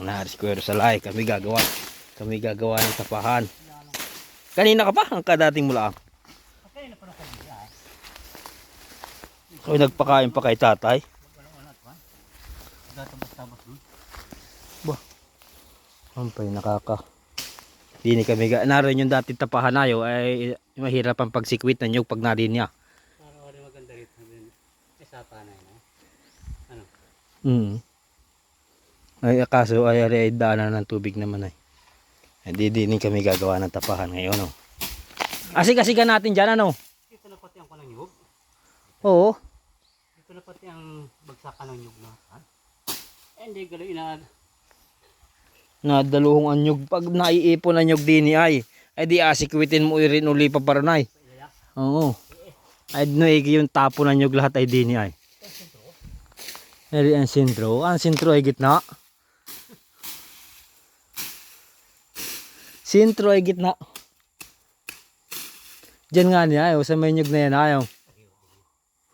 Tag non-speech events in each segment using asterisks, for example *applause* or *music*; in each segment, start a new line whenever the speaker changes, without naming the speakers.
Naharis ko sa lahi. Kami gagawa. Kami gagawa ng tapahan. Kanina ka pa? Ang kadating mula.
Okay, na pa na.
Kami nagpakain pa kay tatay.
Dun.
Ampay, nakaka. Dini kami ga. Naroon yung dati tapahan nayo ay mahirap ang pagsikwit na nyug pag narin niya.
Wala maganda rito. Isa pa na yun. Ano?
Mm. Ay kaso ay ari ay daanan ng tubig naman ay. Ay di di kami gagawa ng tapahan ngayon oh. Asik-asikan natin diyan ano.
Dito na pati ang kanang.
Oo.
Dito na pati ang bagsakan ng nyug na. Ha? Eh, hindi galo ina.
Nadaluhong anyog pag naiipon ang nyog dini ay. Ay di asikwitin mo rin uli pa para nay.
Ilaya.
Oo. Ay no yung tapo nyog lahat ay dini ay. Eri ang sintro. Ang sintro ay gitna. Sintro ay gitna. Diyan nga niya ayaw. Sa may na yan ayaw.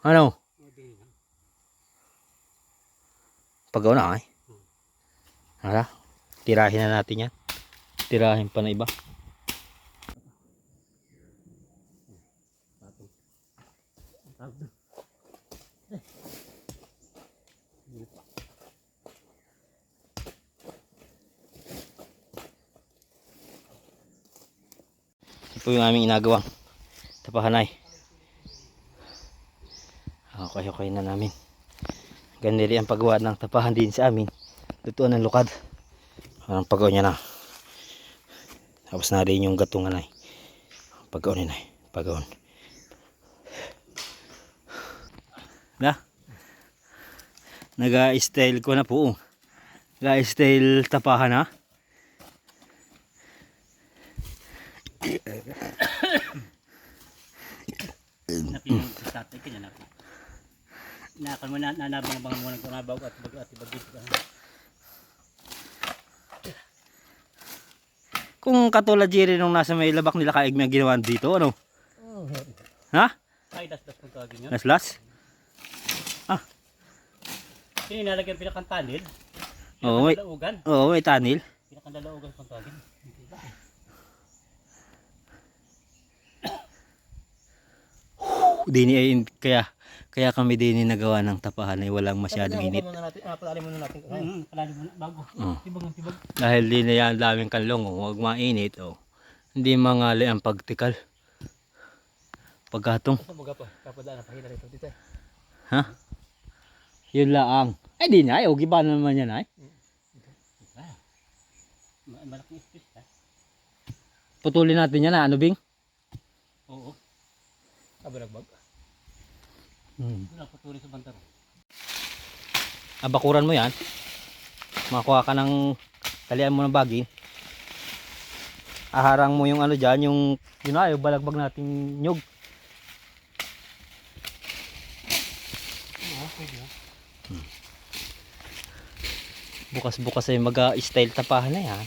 Ano? Pagaw na ay. Hala. Tirahin na natin yan. Tirahin pa na iba. Ito yung aming inagawang tapahanay. Okay, okay na namin. Ganili ang paggawa ng tapahan din sa amin. Lutuan ng lukad. Ang pagaw niya na. Tapos na rin yung gatungan ay. Pagaw niya na. Pagaw. Na? Naga-style ko na po. Naga-style tapahan ha.
Napinong sa tatay kanya na. Inakan mo na nanabang na bang mo ng kunabaw at bag at bagit ka.
Kung katulad Jerry nung nasa may labak nila kaig may ginawa dito, ano? Ha?
Ay, das-das kung tawagin yun.
Naslas?
Sino inalagyan pinakang tanil?
Oo, may,
Pinakang
oo, may tanil.
Pinakang dalaugan kung tawagin.
Dini ay kaya kaya kami dini nagawa ng tapahan ay walang masyadong init.
muna natin, ah, palalim muna natin. Mm, palalim muna, bago.
Oo.
Tibag ng tibag.
Dahil di na yan daming kanlong, oh, huwag mainit. Oh. Hindi mangali ang pagtikal. Pagkatong. Ha? Yun laang. Ay di na, ay, huwag iba naman yan ay.
Ma- Malaking space ha.
Putulin natin yan na, ano bing?
Oo. Kabalagbag.
Hmm.
Patuloy sa bantaro.
Abakuran mo yan. Makuha ka ng talian mo ng bagi. Aharang mo yung ano dyan, yung yun yung balagbag nating nyug.
Oo, pwede ha.
Bukas-bukas ay mag-style tapahan na yan.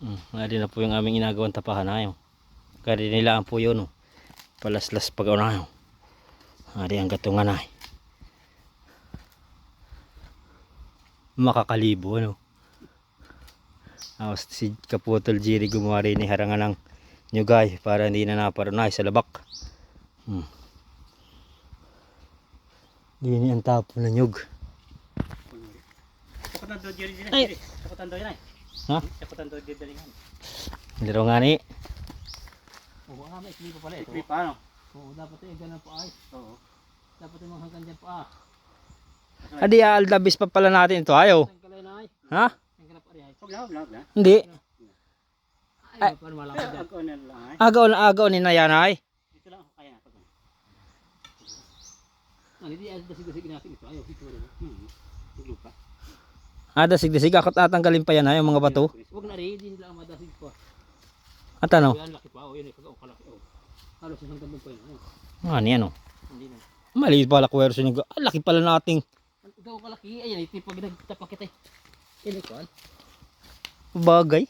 Hmm, na po yung aming inagawang tapahan na yun. Kaya nilaan po yun. Oh. Palaslas pag na yun. Ari ang gatungan na. Makakalibo ano. Tapos si Kaputol Jiri gumawa rin ni harangan ng nyugay para hindi na naparunay sa labak. Hmm. Dini ang tapo na nyug. Ay.
Ay.
Ha? Laro nga ni.
Oo, ah, may ikli pa pala ito. Ikli pa ano? Oo, dapat eh, ganun pa ay. Oo. Dapat yung mga hanggang dyan pa ah.
Adi aldabis pa pala natin ito ayaw.
Na ay.
Ha?
Ang kalap ari ay. Huwag na, huwag na, huwag na.
Hindi.
Ay, paano malaman dyan? Ako na lang ay.
Agaw na agaw ni na yan ay.
Ito lang ako kaya na. Ah, hindi ay dasig-dasig natin ito. Ayaw, ito rin. Hmm. Tuglupa.
Ada sig sig akot tatanggalin pa yan ay yung mga bato.
Huwag na rin, hindi ang madasig pa.
At ano?
Yan, laki pa. O, yun, ikaw, kalaki. O. Halos isang tambog pa yun.
Ano yan oh.
Hindi na.
Maliit pala kwerso niyo. Ah, laki pala nating
Ikaw kalaki. Ayan, ito yung pag nagtapak kita eh. Yan, ikaw.
bagay.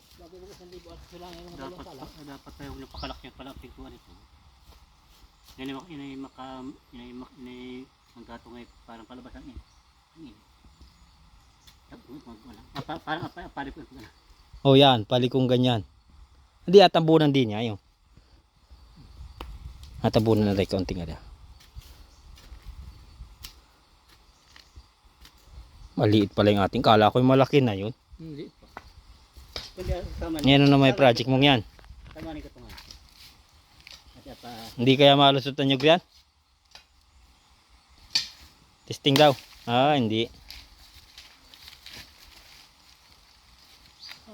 Sila ngayon mga dapat, dapat tayo napakalak yan pala ang pintuan ito. Yan ay, mak- yan ay maka, yan ay, mak- yan ay, ang gato ngay parang palabasan yan. Ang init. Ah, pa- Parang apa- pari ko na.
Oh yan, palikong ganyan. Hindi atambunan din niya yung. Atambunan na rin kaunting ada. Maliit pala yung ating. Kala ko yung malaki na yun.
Hindi pa. Kundi ah,
Yan na may project mong yan.
Tama ni ko to nga.
Hindi kaya malusutan nyo yan? Testing daw. Ah, hindi.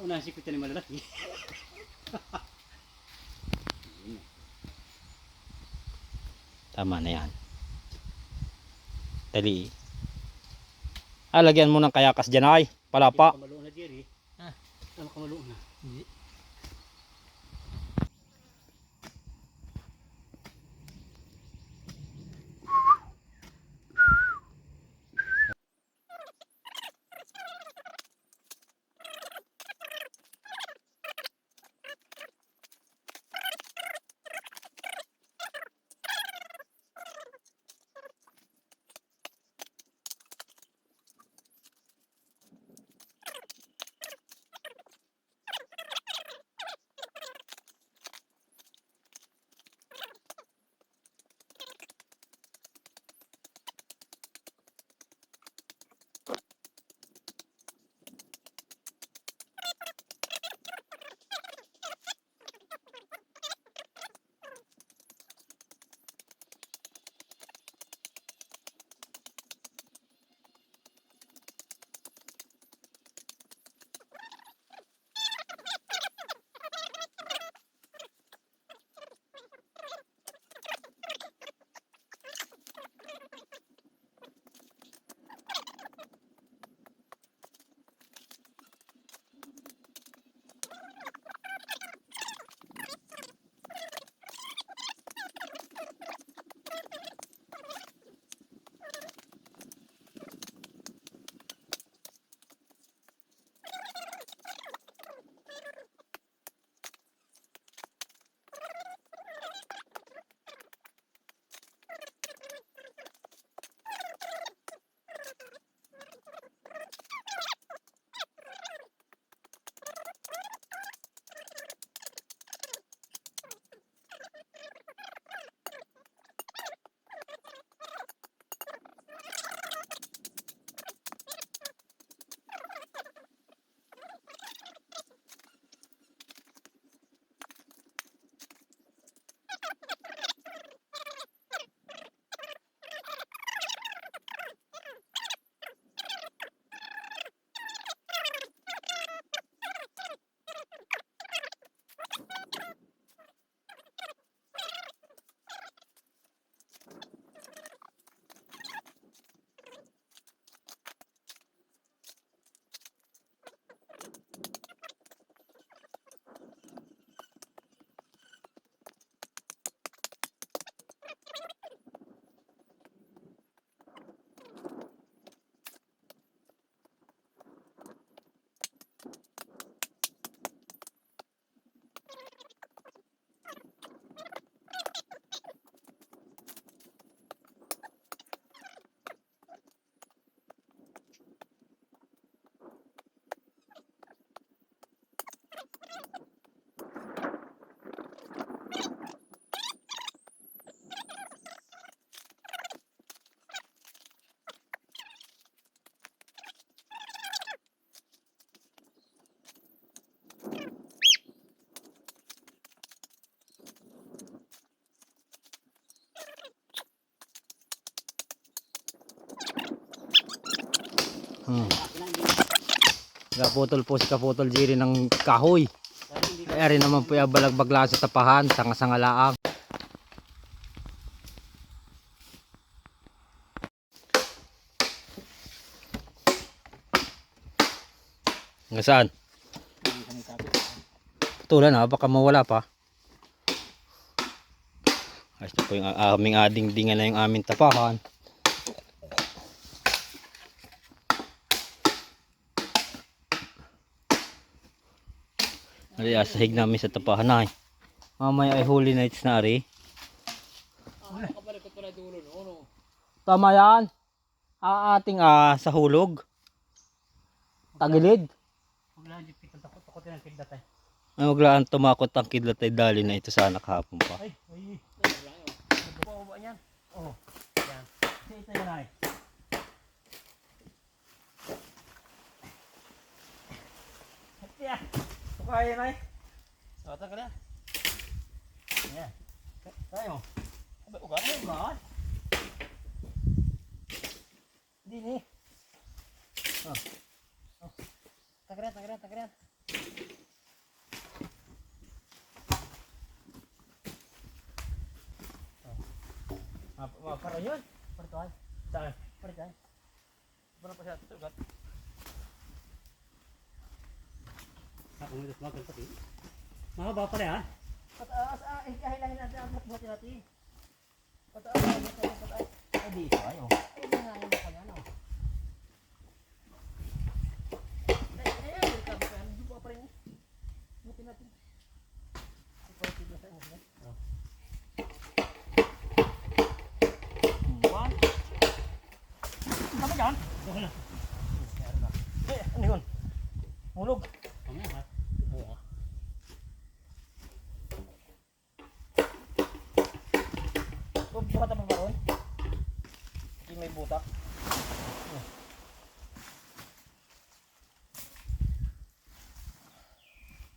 una si kita ni malalaki. *laughs* *laughs*
Tama na yan. Dali. Ah, lagyan mo ng kayakas dyan ay. Palapa.
Kamaluon na Jerry. Ah, tama kamaluon na. Hindi.
Hmm. Kaputol po si Kaputol Jerry ng kahoy. Rin naman po yung balagbag lang sa tapahan, sanga-sanga laang. Nga saan? Tulan na, baka mawala pa. Ayos na po yung aming ading dingan na yung aming tapahan. Ari, asahig namin sa tapahan na eh. Mamaya ay holy nights na ari. Tama yan. Ah, ating ah, sa hulog. Tagilid. Ay, maglaan tumakot ang kidlat ay dali na ito sana kahapon pa.
Ay, ay, ay. Baba niyan. Oo. Yan. Kasi ito yan ay. Vai, vai. Solta, galera. É. ya, ó. O gato é maior. Dini. Ó. Ó. Tá grande, tá grande, tá grande. Apa, apa, apa, apa, apa, apa, apa, apa, apa, apa, apa, apa, apa, Ako mo dito magal pati. Mahaba pa rin ha. Pataas ah, eh kahilahin natin ang buti natin. Pataas, pataas, pataas. Ay dito ay oh. Ay nangahin ako yan oh. Ay, ay, ay, ay, sabi ko yan. Di ba pa rin? Buti natin. Ikaw, tignan sa inyo. Oh. One. Tama dyan? Okay na. Eh, ano yun? Hulog. Mamaya ha? Oo. Bukat pa ba ron? Hindi may butak.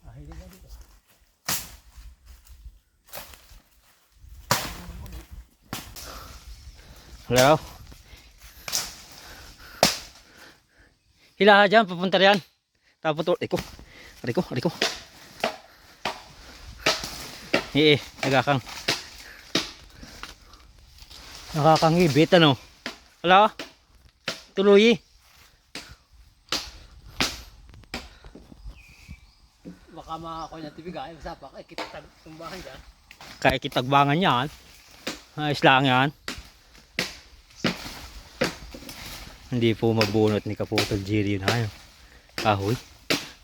Ah, hindi na dito.
Hello? Hila dyan, papunta riyan. Tapos to, Riko. Riko, Riko. Eh, eh, nagakang. Nakakangibit ano. Wala. Tuloy eh.
Baka makakoy na tibigay, masapak, eh, kita tumbahan dyan.
Kaya kitagbangan yan. Ayos lang yan. Hindi po mabunot ni Kaputol Jerry yun ha. Kahoy.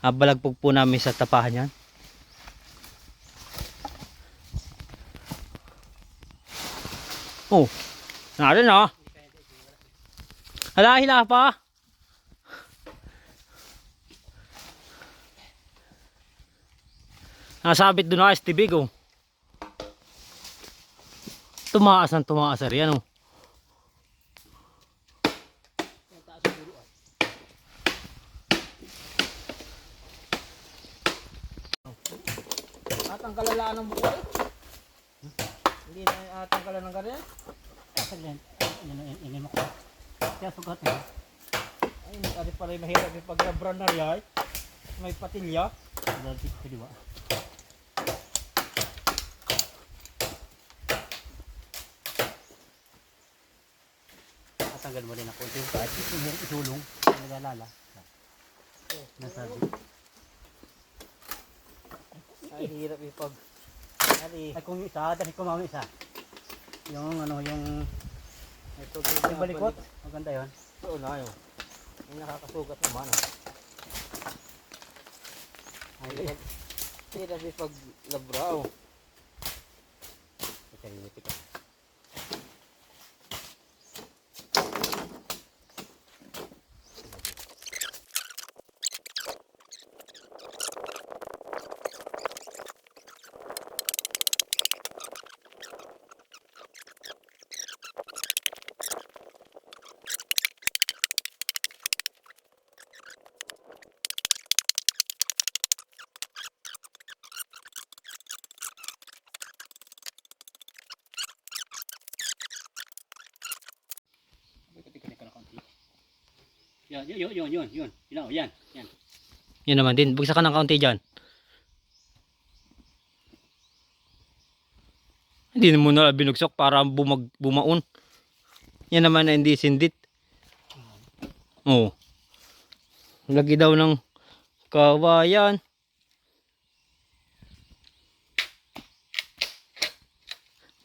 Abalagpog po namin sa tapahan yan. Oh. Narin na. Hala, hila pa. Nasabit doon na STB ko. Tumaas ang tumaas riyan oh.
Yung taas ng dulo ay. At ang kalalaan ng buko eh. Hindi na at ang kalalaan ng ganyan. Saglit. Yan yan yan mo ko. Kaya sugat eh. Ay, ari pala yung mahirap yung pag-brand na riyan. May patilya. Dito sa diwa. Tatanggal mo rin ako. Ito yung kahit ito isulong. Nagalala. Nasabi. Ay, hirap ipag. Ay, kung isa, dahil kumami isa. Yung ano, yung... Ito, yung balikot. Maganda yun.
Oo na yun. May nakakasugat naman.
Ay,
Hirap pag labraw.
ito rin ito. Yun, yun, yun, yun, yun. Yun, oh, yan, yan.
Yan naman din. Bugsa ka ng kaunti dyan. Hindi mo na binugsok para bumag, bumaon. Yan naman na hindi sindit. Oo. Lagi daw ng kawayan.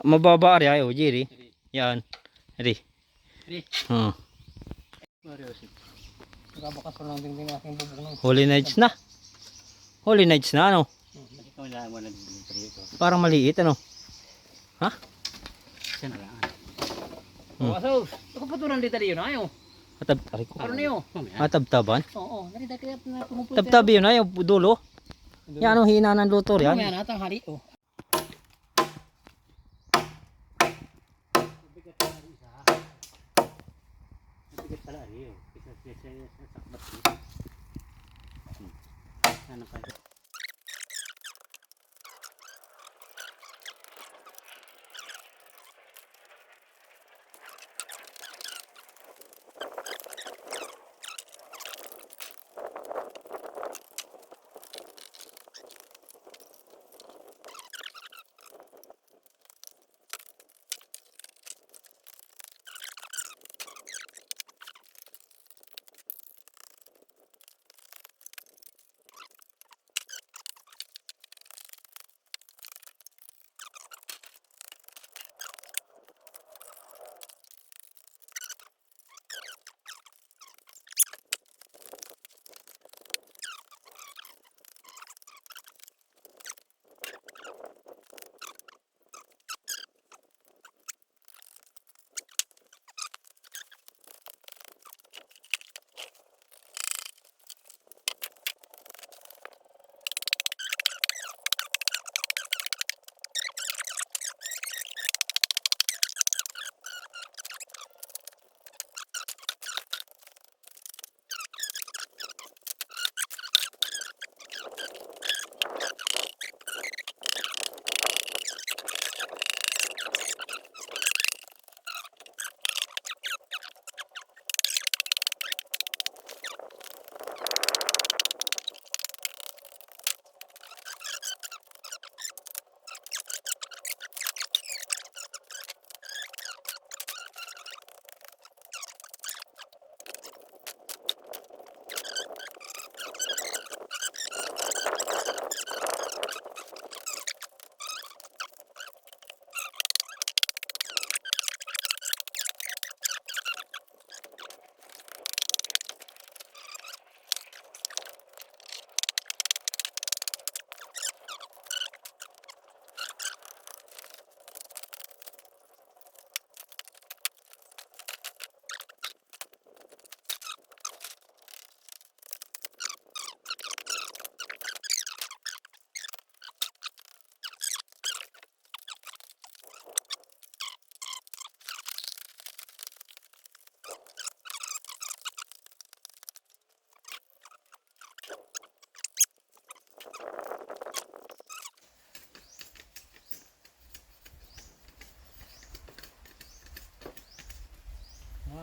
Mababa ari ayo, Jerry. Yan. Ari.
Ari.
Oo.
Seryoso. Nakabakas pa lang din din aking bubong ng.
Holy Nights na. Holy Nights na ano.
Ikaw na mo nang dito.
Parang maliit ano.
Siya na lang.
Hmm.
Oh, so, ako patulan dito rin yun, ayo.
Matab, aray ko.
Ano niyo? Mamaya.
Matabtaban?
Oo, narita kaya na pumupunta.
Tabtabi yun ay, yung dulo. Yan ang hina ng luto
Mamaya
yan.
na tanghali oh. Bigat pala rin isa. Bigat pala rin Isa sa sa sakbat ko. Ano pa?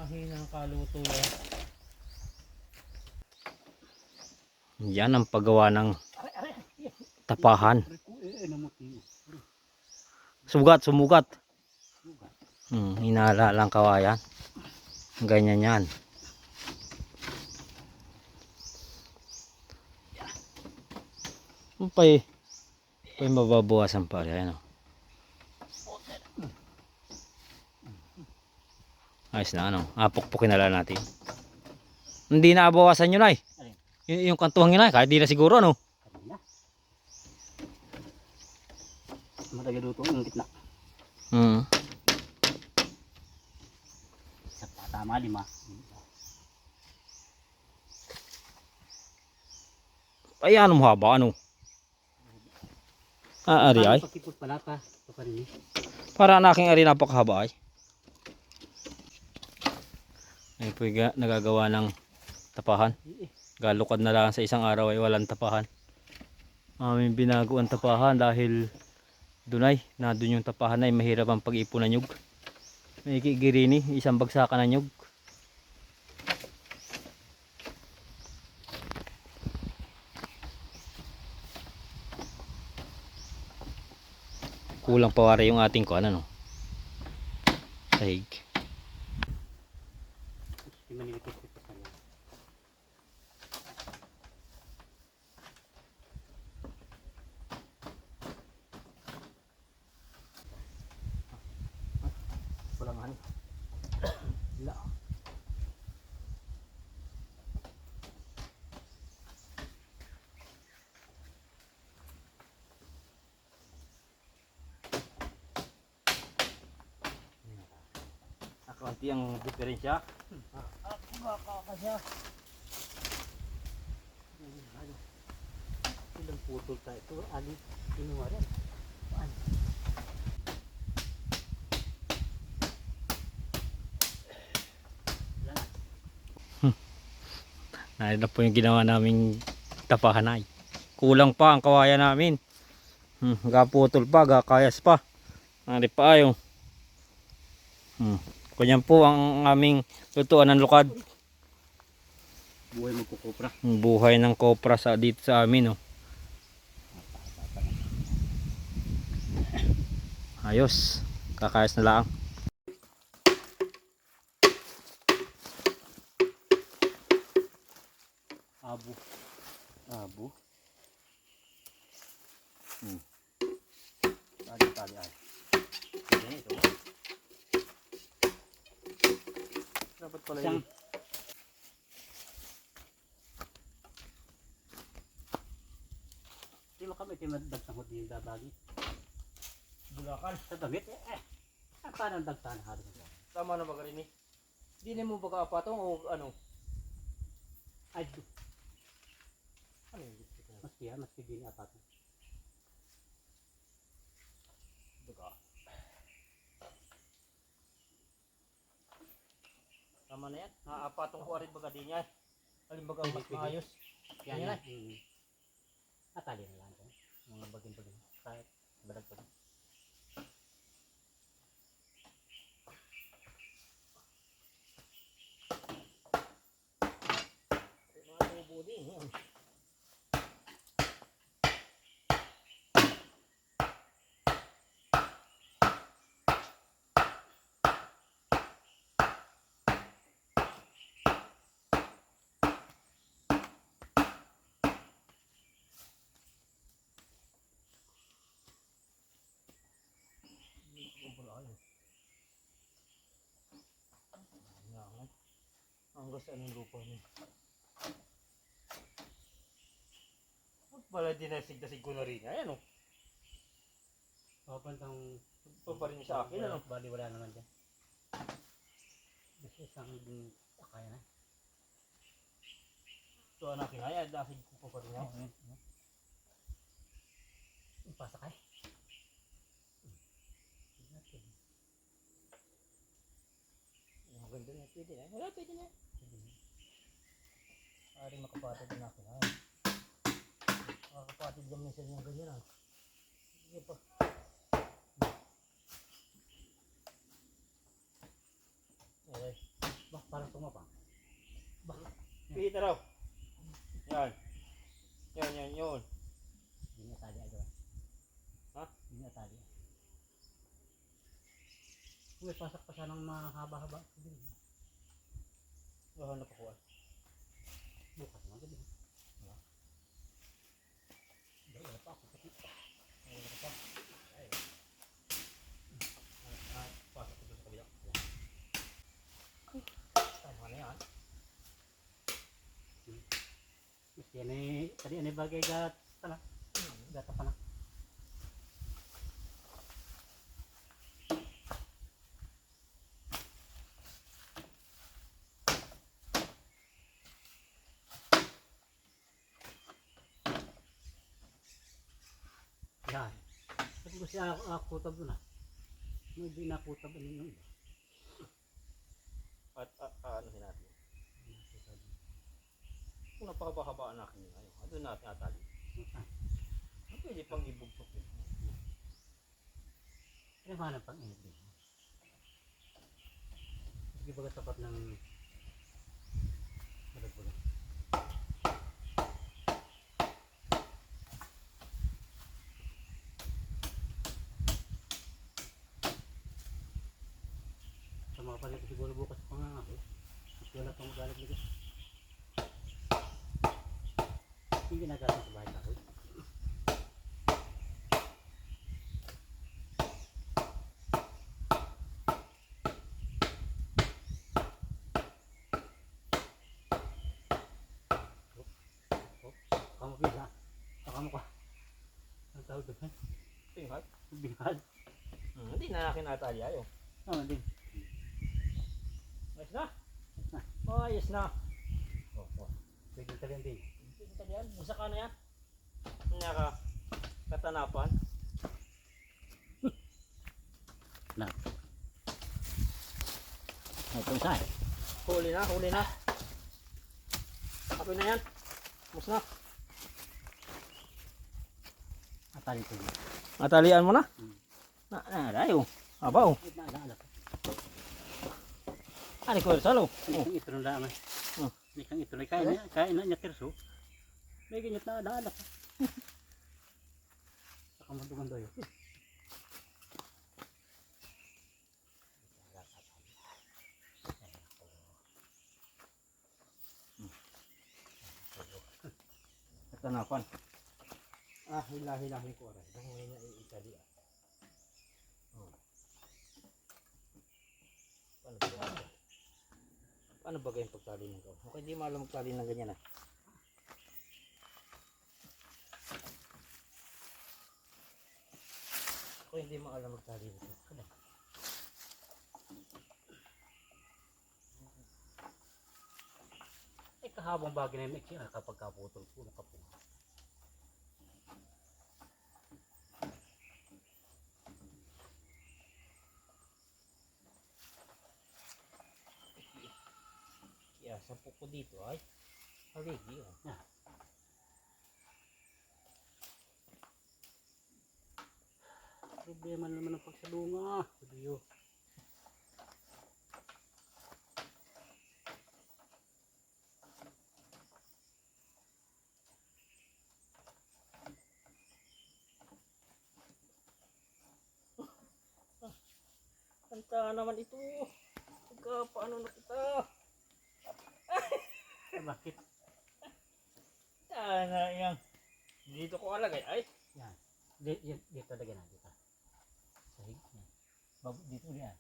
Mahinang kaluto yan.
Yan ang paggawa ng tapahan.
Eh.
Sugat, sumugat. Hmm, hinala lang kawayan. Ganyan yan. Ano pa eh? Pa eh, mababawasan pa rin. Ano? Ayos na ano. Apok-pokin na lang natin. Hindi na abawasan yun ay.
Alin?
Y- yung kantuhan yun ay. Kahit di na siguro ano.
Matagal luto yung gitna.
Hmm.
Sa tama lima.
Ay ano mo haba ano. Ah, ari ay.
Pa.
Para ang aking ari napakahaba ay. Ay po ga, nagagawa ng tapahan. Galukad na lang sa isang araw ay walang tapahan. Aming binago ang tapahan dahil dunay na dun yung tapahan ay mahirap ang pag-ipon ng nyug. May kigirini, isang bagsakan ng nyug. Kulang pa wari yung ating ko ano no. Sahig.
Hindi manilikit ito pa lang.
Kulangan. La.
Baka ka siya. Ano? Ilang putol tayo. Ito, ali, kinuha rin. Paano? Wala na.
Po yung ginawa naming tapahanay. Kulang pa ang kawayan namin. Hmm, gaputol pa, gakayas pa. Nari pa ayo. Hmm. Kunyan po ang aming lutuan ng lukad.
Buhay mo kukupra.
Ang buhay ng kopra sa dito sa amin. Oh. Ayos. Kakayas na lang.
Abo. Abo. Hmm. Tali, tali, ay. Yan ito.
Dapat pala
Isang. Di mo kami timadagtang hod yung dabagi.
Bulakan.
Sa damit, eh, eh. Ah, paano dagtan halo mo?
Tama na magaling eh. Di na mo baga apatong o ano?
Ay,
Ano yung gusto ko?
mas kaya, mas kaya din apat.
Tama na yan. Naapatong ko rin baga din yan. Halimbaga mas maayos.
Yan
Yan.
Atali na lang. Mga bagin-bagin. Kahit balag pa.
Mga tubo din. Yan. Ang gusto ng lupa niya. Wala din na sigdasig ko na rin. Ayan o.
Papuntang
Ito pa rin sa akin ano.
Bali wala naman dyan. Kasi isang kaya na.
Ito ang aking ay. Dasig ko pa rin
Oo,
yan.
yan. Yung pasakay.
Ang ganda na. Pwede na. Wala pwede na. Ari makapatid din akin ay. Makakapatid lang minsan yung ganyan ah. Sige pa. Okay.
Bah, parang tumapa.
Pihit na raw. Yan. Yan, yan, yun.
Hindi na tali agad.
Ha?
Hindi na tali. Uy, pasak pa siya ng mahaba-haba. Sige.
Bahanap ako ah.
Bukas na. Wala. Wala pa ako.
Wala pa. Ay. Pasok ko sa kabila. Tama na yan.
Tadi ano bagay gat, tala, gata pa na. Siya ako, ako ah. May di nakutab ano yung iba.
At ah, ah, ano natin? Kung napakabahaba natin yun. Ayun. Ano natin atali?
Ah,
Pwede pang ibugtok yun.
Ano ba ng pang-init din? Sige baga tapat ng balag-balag. Sa mga palit siguro bukas pa nga ako. Mas wala pang magalag lagi. Hindi ginagawa sa bahay ako. Kamu bisa. Kamu ka. Ang tawag doon?
Tinghat.
Bihal.
Hmm, hindi na natin atali ayo.
Oo, din.
Ayos na.
Oh, ayos na.
Oh, oh. Pwede talian din.
Ito yan. Isa ka na yan. Kanya ka. Katanapan.
Na. Ay, kung saan?
Huli na, huli na. Apoy na yan. Mus na.
Atali ko.
Natalian mo na?
Hmm.
Na, na, dayo. Abaw.
Ay, naalala ko.
Ani ko salo.
Hindi kang ito nung daan.
Oh.
Hindi kang ito. Kain na, kain na niya terso. May ganyan na naalala ko. *laughs* Saka madugan doyo.
Katanapan.
Ah, hila-hilahin ko rin. Dahil na iitali ah. Oh. Paano ba? Paano ba ganyan pagtali ng gawa? Okay, di mo alam magtali ng ganyan ah. Ako hindi mo alam magtali nito. Ano?
Eh, kahabang bagay na yung iksya kapag kaputol po, nakapunga.
Sa puko dito ay haligi oh.
Yeah. Problema na naman ang pagsalunga. Sabiyo.
Kanta naman ito. Pagka paano na kita.
Eh, bakit?
Sana yang dito ko alagay ay.
Yan. Di- di- Dito lagyan na. Dito. Sahig. Yan. Bab- Dito yan.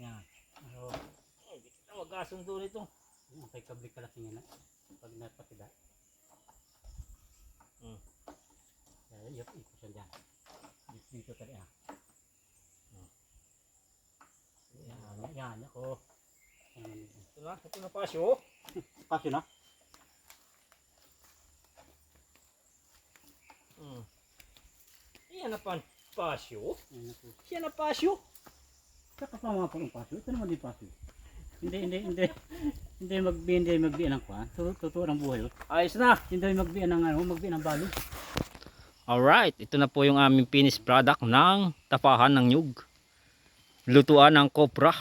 Yan. So,
Hindi kita magkasundo nito.
yung kay kabli kalaki niya na. Pag napatida.
Hmm.
Kaya yun, iko siya dyan. Dito, dito tali ah.
Hmm.
Yan, yan, ako. Yan, yan.
Ito na, ito na pasyo. *laughs*
Pasyo na?
Hmm. Iyan na pan pasyo.
Yan
na pasyo.
Saka pa mga pang pasyo. Ito naman din pasyo. Hindi, hindi, hindi. Hindi magbi, hindi magbi ng kwan. Tu- Totoo ang buhay. oh.
Ayos na.
Hindi magbi ng ano, magbi ng balo.
Alright, ito na po yung aming finished product ng tapahan ng nyug. Lutuan ng kopra.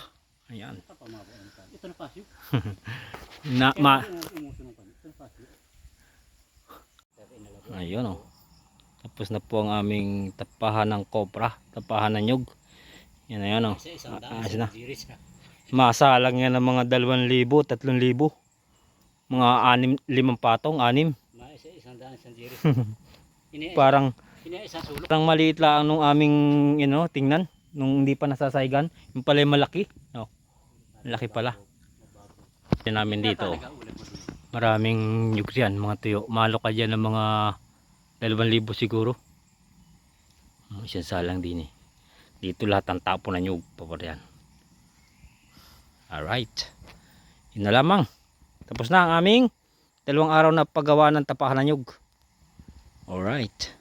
Ayan.
Ito na pasyo. *laughs*
Na, ma,
na na
ayun oh. Tapos na po ang aming tapahan ng kopra. Tapahan ng nyug. Yan oh.
Isa isang
Ah,
daan.
ayos
Isa
na. Masalang yan ng mga 2,000, 3,000. Mga anim, limang patong, anim.
Isang daan, isang diris. *laughs* Ini,
Parang, parang maliit lang nung aming, you know, tingnan. Nung hindi pa nasasaygan. Yung pala yung malaki. No, laki pala. Yan namin dito. Maraming nyug yan, mga tuyo. Malo ka dyan ng mga 2,000 siguro. Isang salang din eh. Dito lahat ang tapo na nyug. Papar yan. Alright. Yun na lamang. Tapos na ang aming dalawang araw na paggawa ng tapakan ng nyug. Alright.